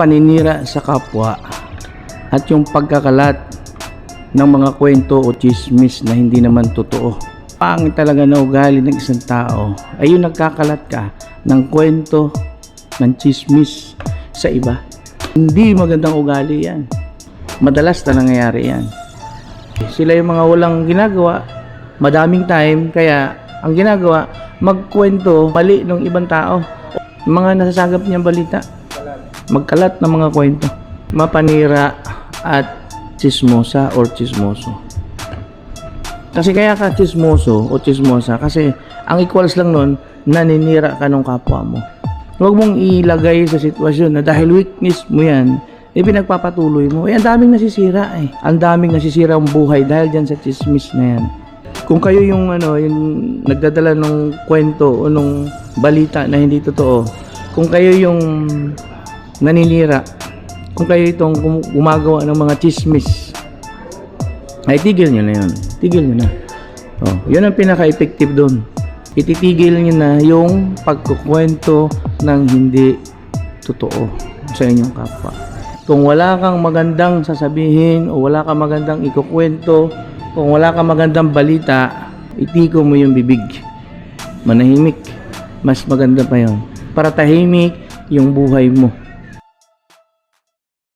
paninira sa kapwa at yung pagkakalat ng mga kwento o chismis na hindi naman totoo. Pangit talaga na ugali ng isang tao ay yung nagkakalat ka ng kwento ng chismis sa iba. Hindi magandang ugali yan. Madalas na nangyayari yan. Sila yung mga walang ginagawa, madaming time, kaya ang ginagawa, magkwento mali ng ibang tao. Mga nasasagap niyang balita. Magkalat ng mga kwento. Mapanira at chismosa or chismoso. Kasi kaya ka chismoso o chismosa kasi ang equals lang nun, naninira ka ng kapwa mo. Huwag mong ilagay sa sitwasyon na dahil weakness mo yan, eh pinagpapatuloy mo. Eh, ang daming nasisira eh. Ang daming nasisira ang buhay dahil dyan sa chismis na yan. Kung kayo yung ano, yung nagdadala ng kwento o nung balita na hindi totoo, kung kayo yung naninira, kung kayo itong gum- gumagawa ng mga chismis, ay tigil nyo na yun. Tigil nyo na. Oh, yun ang pinaka-effective doon. Ititigil nyo na yung pagkukwento ng hindi totoo sa inyong kapwa. Kung wala kang magandang sasabihin o wala kang magandang ikukwento, kung wala kang magandang balita, itiko mo yung bibig. Manahimik. Mas maganda pa yon. Para tahimik yung buhay mo.